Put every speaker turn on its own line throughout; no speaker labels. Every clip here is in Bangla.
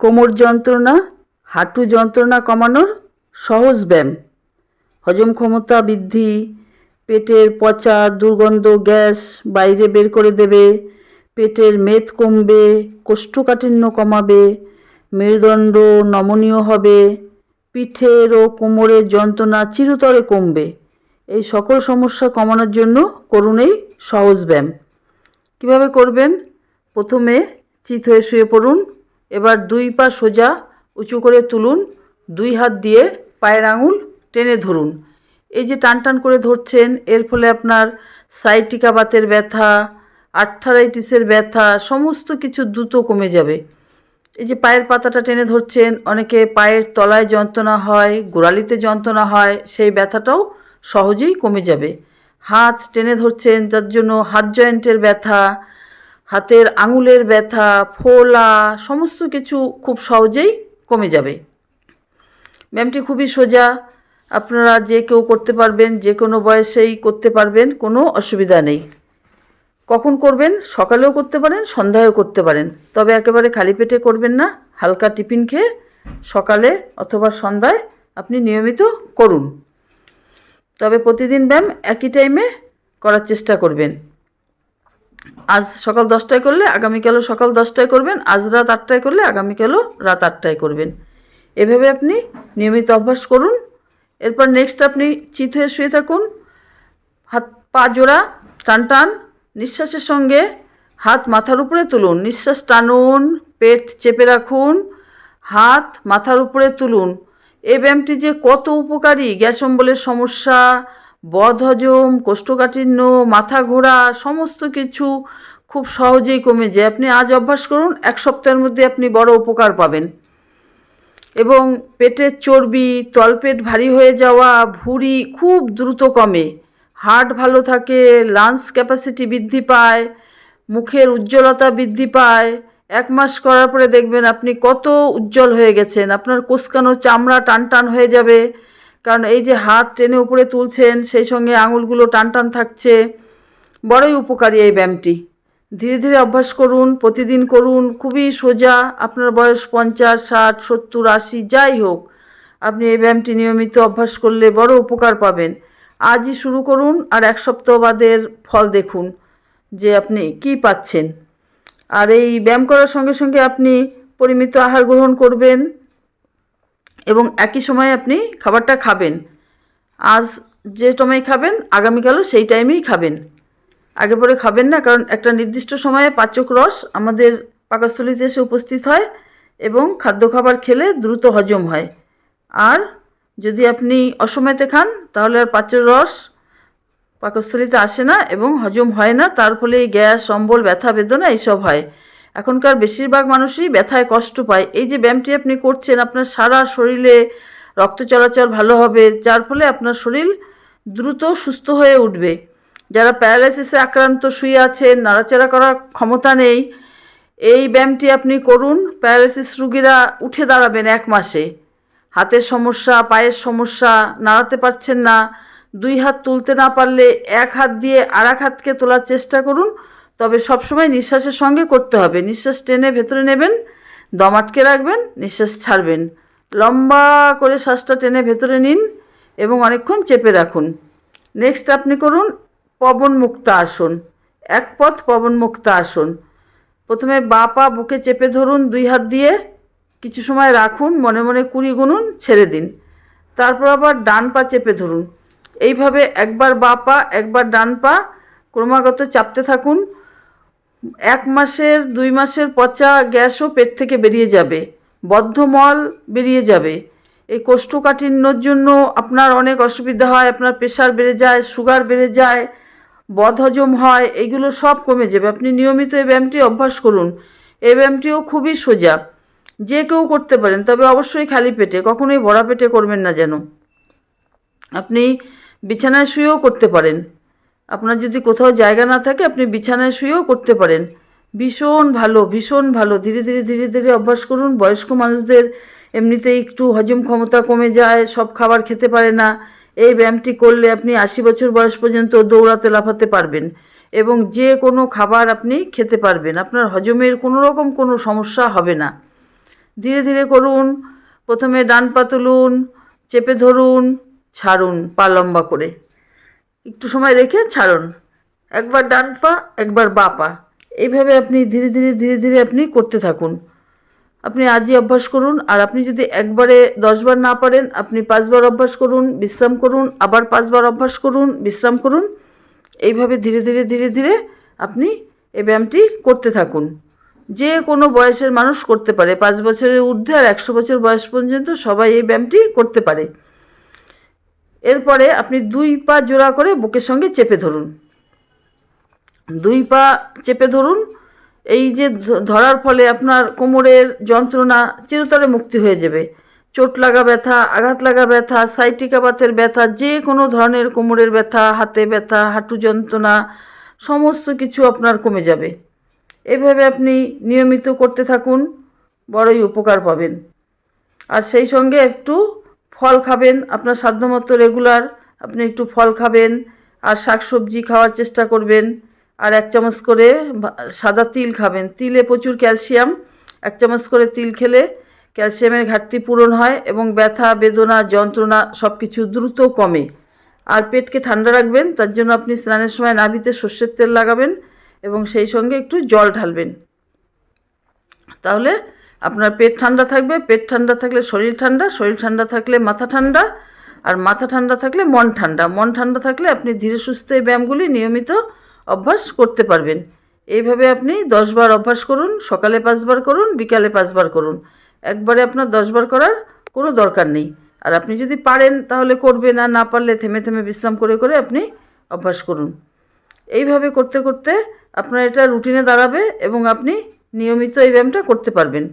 কোমর যন্ত্রণা, হাঁটু যন্ত্রণা কমানোর সহজ ব্যায়াম। হজম ক্ষমতা বৃদ্ধি, পেটের পচা দুর্গন্ধ গ্যাস বাইরে বের করে দেবে, পেটের মেদ কমবে, কোষ্ঠকাঠিন্য কমাবে, মেরুদণ্ড নমনীয় হবে, পিঠের ও কোমরের যন্ত্রণা চিরতরে কমবে। এই সকল সমস্যা কমানোর জন্য করুন এই সহজ ব্যায়াম। কীভাবে করবেন? প্রথমে চিত হয়ে শুয়ে পড়ুন। এবার দুই পা সোজা উঁচু করে তুলুন, দুই হাত দিয়ে পায়ের আঙুল টেনে ধরুন। এই যে টান টান করে ধরছেন, এর ফলে আপনার সাইটিকা বাতের ব্যথা আর্থারাইটিসের ব্যথা, সমস্ত কিছু দ্রুত কমে যাবে। এই যে পায়ের পাতাটা টেনে ধরছেন, অনেকে পায়ের তলায় যন্ত্রণা হয়, গোড়ালিতে যন্ত্রণা হয়, সেই ব্যথাটাও সহজেই কমে যাবে। হাত টেনে ধরছেন, যার জন্য হাত জয়েন্টের ব্যথা হাতের আঙুলের ব্যথা, ফোলা, সমস্ত কিছু খুব সহজেই কমে যাবে। ব্যায়ামটি খুবই সোজা। আপনারা যে কেউ করতে পারবেন, যে কোনো বয়সেই করতে পারবেন, কোনো অসুবিধা নেই। কখন করবেন? সকালেও করতে পারেন, সন্ধ্যায়ও করতে পারেন। তবে একেবারে খালি পেটে করবেন না। হালকা টিফিন খেয়ে সকালে অথবা সন্ধ্যায় আপনি নিয়মিত করুন। তবে প্রতিদিন ব্যায়াম একই টাইমে করার চেষ্টা করবেন। আজ সকাল দশটায় করলে, আগামীকালও সকাল দশটায় করবেন, আজ রাত আটটায় করলে, আগামীকালও রাত আটটায় করবেন। এভাবে আপনি নিয়মিত অভ্যাস করুন। এরপর নেক্সট আপনি চিত হয়ে শুয়ে থাকুন। হাত, পা জোড়া, টান টান, নিঃশ্বাসের সঙ্গে হাত মাথার উপরে তুলুন। নিঃশ্বাস টানুন, পেট চেপে রাখুন, হাত মাথার উপরে তুলুন। এই ব্যায়ামটি যে কত উপকারী, গ্যাস অম্বলের সমস্যা বদহজম, কোষ্ঠকাঠিন্য, মাথা ঘোরা, সমস্ত কিছু খুব সহজেই কমে যায়। আপনি আজ অভ্যাস করুন, এক সপ্তাহের মধ্যে আপনি বড় উপকার পাবেন। এবং পেটের চর্বি, তলপেট ভারী হয়ে যাওয়া, ভুঁড়ি খুব দ্রুত কমে। হার্ট ভালো থাকে লাংস ক্যাপাসিটি বৃদ্ধি পায়, মুখের উজ্জ্বলতা বৃদ্ধি পায়। এক মাস করার পরে দেখবেন আপনি কত উজ্জ্বল হয়ে গেছেন। আপনার কোসকানো চামড়া টান টান হয়ে যাবে। কারণ এই যে হাত টেনে উপরে তুলছেন, সেই সঙ্গে আঙুলগুলো টান টান থাকছে। বড়ই উপকারী এই ব্যায়ামটি। ধীরে ধীরে অভ্যাস করুন, প্রতিদিন করুন, খুবই সোজা। আপনার বয়স পঞ্চাশ, ষাট, সত্তর, আশি, যাই হোক, আপনি এই ব্যায়ামটি নিয়মিত অভ্যাস করলে বড় উপকার পাবেন। আজই শুরু করুন আর এক সপ্তাহ বাদের ফল দেখুন যে আপনি কি পাচ্ছেন। আর এই ব্যায়াম করার সঙ্গে সঙ্গে আপনি পরিমিত আহার গ্রহণ করবেন। এবং একই সময়ে আপনি খাবারটা খাবেন। আজ যে সময় খাবেন, আগামীকালও সেই টাইমেই খাবেন। আগে পরে খাবেন না, কারণ একটা নির্দিষ্ট সময়ে পাচক রস আমাদের পাকস্থলিতে এসে উপস্থিত হয় এবং খাদ্য খাবার খেলে দ্রুত হজম হয়। আর যদি আপনি অসময়তে খান, তাহলে আর পাচক রস পাকস্থলিতে আসে না এবং হজম হয় না। তার ফলে গ্যাস, অম্বল, ব্যথা, বেদনা, এইসব হয়। এখনকার বেশিরভাগ মানুষই ব্যথায় কষ্ট পায়। এই যে ব্যায়ামটি আপনি করছেন, আপনার সারা শরীরে রক্ত চলাচল ভালো হবে, যার ফলে আপনার শরীর দ্রুত সুস্থ হয়ে উঠবে। যারা প্যারালাইসিসে আক্রান্ত শুয়ে আছেন, নাড়াচাড়া করার ক্ষমতা নেই, এই ব্যায়ামটি আপনি করুন। প্যারালাইসিস রুগীরা উঠে দাঁড়াবেন এক মাসে। হাতের সমস্যা, পায়ের সমস্যা, নাড়াতে পারছেন না। দুই হাত তুলতে না পারলে এক হাত দিয়ে আর এক হাতকে তোলার চেষ্টা করুন। তবে সবসময় নিঃশ্বাসের সঙ্গে করতে হবে। নিঃশ্বাস টেনে ভেতরে নেবেন, দম আটকে রাখবেন, নিঃশ্বাস ছাড়বেন। লম্বা করে শ্বাসটা টেনে ভেতরে নিন এবং অনেকক্ষণ চেপে রাখুন। নেক্সট আপনি করুন পবন মুক্ত আসন। এক পথ পবন মুক্ত আসন। প্রথমে বা পা বুকে চেপে ধরুন, দুই হাত দিয়ে কিছু সময় রাখুন, মনে মনে কুড়ি গুনুন, ছেড়ে দিন। তারপর আবার ডান পা চেপে ধরুন। এইভাবে একবার বা পা, একবার ডান পা ক্রমাগত চাপতে থাকুন। এক মাসের, দুই মাসের পচা গ্যাসও পেট থেকে বেরিয়ে যাবে বদ্ধমল বেরিয়ে যাবে। এই কোষ্ঠকাঠিন্যর জন্য আপনার অনেক অসুবিধা হয়, আপনার প্রেশার বেড়ে যায়, সুগার বেড়ে যায়, বদহজম হয়, এগুলো সব কমে যাবে। আপনি নিয়মিত এই ব্যায়ামটি অভ্যাস করুন। এই ব্যায়ামটিও খুবই সোজা। যে কেউ করতে পারেন, তবে অবশ্যই খালি পেটে, কখনোই ভরা পেটে করবেন না যেন। আপনি বিছানায় শুয়েও করতে পারেন। আপনার যদি কোথাও জায়গা না থাকে, আপনি বিছানায় শুয়েও করতে পারেন। ভীষণ ভালো ভীষণ ভালো। ধীরে ধীরে ধীরে ধীরে অভ্যাস করুন। বয়স্ক মানুষদের এমনিতেই একটু হজম ক্ষমতা কমে যায়, সব খাবার খেতে পারে না। এই ব্যায়ামটি করলে আপনি আশি বছর বয়স পর্যন্ত দৌড়াতে লাফাতে পারবেন এবং যে কোনো খাবার আপনি খেতে পারবেন। আপনার হজমের কোনো রকম কোনো সমস্যা হবে না। ধীরে ধীরে করুন। প্রথমে ডান পা তুলুন, চেপে ধরুন, ছাড়ুন পা লম্বা করে। একটু সময় রেখে ছাড়ুন। একবার ডান পা, একবার বা পা। এইভাবে আপনি ধীরে ধীরে ধীরে ধীরে আপনি করতে থাকুন। আপনি আজই অভ্যাস করুন, আর আপনি যদি একবারে দশবার না পারেন, আপনি পাঁচবার অভ্যাস করুন, বিশ্রাম করুন, আবার পাঁচবার অভ্যাস করুন, বিশ্রাম করুন। এইভাবে ধীরে ধীরে ধীরে ধীরে আপনি এই ব্যায়ামটি করতে থাকুন। যে কোনো বয়সের মানুষ করতে পারে। পাঁচ বছরের ঊর্ধ্বে আর একশো বছর বয়স পর্যন্ত সবাই এই ব্যায়ামটি করতে পারে। এরপরে আপনি দুই পা জোড়া করে বুকের সঙ্গে চেপে ধরুন। দুই পা চেপে ধরুন। এই যে ধরার ফলে আপনার কোমরের যন্ত্রণা চিরতরে মুক্তি হয়ে যাবে। চোট লাগা ব্যথা, আঘাত লাগা ব্যথা সাইটিকা বাতের ব্যথা, যে কোনো ধরনের কোমরের ব্যথা, হাতে ব্যথা, হাঁটু যন্ত্রণা, সমস্ত কিছু আপনার কমে যাবে। এভাবে আপনি নিয়মিত করতে থাকুন, বড়ই উপকার পাবেন। আর সেই সঙ্গে একটু ফল খাবেন, আপনার সাধ্যমতো রেগুলার আপনি একটু ফল খাবেন আর শাকসবজি খাওয়ার চেষ্টা করবেন। আর এক চামচ করে সাদা তিল খাবেন। তিলে প্রচুর ক্যালসিয়াম, এক চামচ করে তিল খেলে ক্যালসিয়ামের ঘাটতি পূরণ হয় এবং ব্যথা, বেদনা, যন্ত্রণা সব কিছু দ্রুত কমে। আর পেটকে ঠান্ডা রাখবেন, তার জন্য আপনি স্নানের সময় নাভিতে সর্ষের তেল লাগাবেন এবং সেই সঙ্গে একটু জল ঢালবেন। তাহলে আপনার পেট ঠান্ডা থাকবে, পেট ঠান্ডা থাকলে শরীর ঠান্ডা শরীর ঠান্ডা থাকলে মাথা ঠান্ডা, আর মাথা ঠান্ডা থাকলে মন ঠান্ডা। মন ঠান্ডা থাকলে আপনি ধীরে সুস্থে এই ব্যায়ামগুলি নিয়মিত অভ্যাস করতে পারবেন। এইভাবে আপনি দশবার অভ্যাস করুন, সকালে পাঁচবার করুন, বিকালে পাঁচবার করুন। একবারে আপনার দশবার করার কোনো দরকার নেই। আর আপনি যদি পারেন তাহলে করবেন, আর না পারলে থেমে থেমে বিশ্রাম করে করে আপনি অভ্যাস করুন। এইভাবে করতে করতে আপনার এটা রুটিনে দাঁড়াবে এবং আপনি নিয়মিত এই ব্যায়ামটা করতে পারবেন।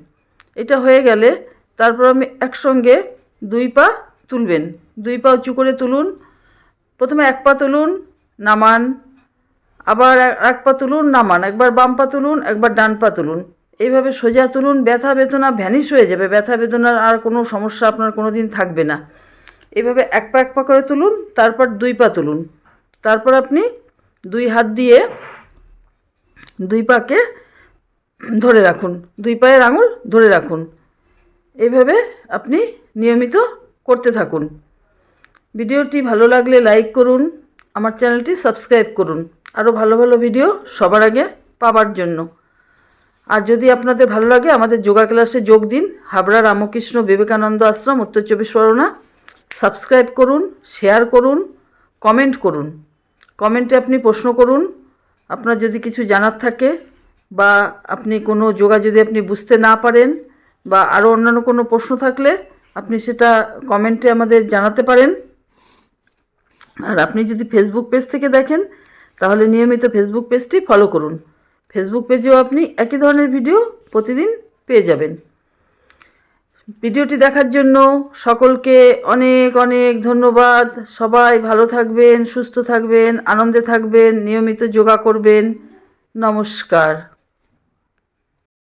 এটা হয়ে গেলে তারপর আমি একসঙ্গে দুই পা তুলবেন। দুই পা উঁচু করে তুলুন। প্রথমে এক পা তুলুন, নামান। আবার এক- পা তুলুন, নামান। একবার বাম পা তুলুন, একবার ডান পা তুলুন। এইভাবে সোজা তুলুন, ব্যথা বেদনা ভ্যানিশ হয়ে যাবে। ব্যথা বেদনার আর কোনো সমস্যা আপনার কোনো দিন থাকবে না। এভাবে এক পা এক পা করে তুলুন, তারপর দুই পা তুলুন। তারপর আপনি দুই হাত দিয়ে দুই পাকে ধরে রাখুন। দুই পায়ের আঙুল ধরে রাখুন। এইভাবে আপনি নিয়মিত করতে থাকুন। ভিডিওটি ভালো লাগলে লাইক করুন, আমার চ্যানেলটি সাবস্ক্রাইব করুন। আরও ভালো ভালো ভিডিও সবার আগে পাবার জন্য। আর যদি আপনাদের ভালো লাগে, আমাদের যোগা ক্লাসে যোগ দিন। হাবড়া রামকৃষ্ণ বিবেকানন্দ আশ্রম, উত্তর চব্বিশ পরগনা। সাবস্ক্রাইব করুন, শেয়ার করুন, কমেন্ট করুন। কমেন্টে আপনি প্রশ্ন করুন। আপনার যদি কিছু জানার থাকে বা আপনি কোনো যোগা যদি আপনি বুঝতে না পারেন বা আরও অন্যান্য কোনো প্রশ্ন থাকলে আপনি সেটা কমেন্টে আমাদের জানাতে পারেন। আর আপনি যদি ফেসবুক পেজ থেকে দেখেন, তাহলে নিয়মিত ফেসবুক পেজটি ফলো করুন। ফেসবুক পেজেও আপনি একই ধরনের ভিডিও প্রতিদিন পেয়ে যাবেন। ভিডিওটি দেখার জন্য সকলকে অনেক অনেক ধন্যবাদ। সবাই ভালো থাকবেন, সুস্থ থাকবেন, আনন্দে থাকবেন, নিয়মিত যোগা করবেন। নমস্কার।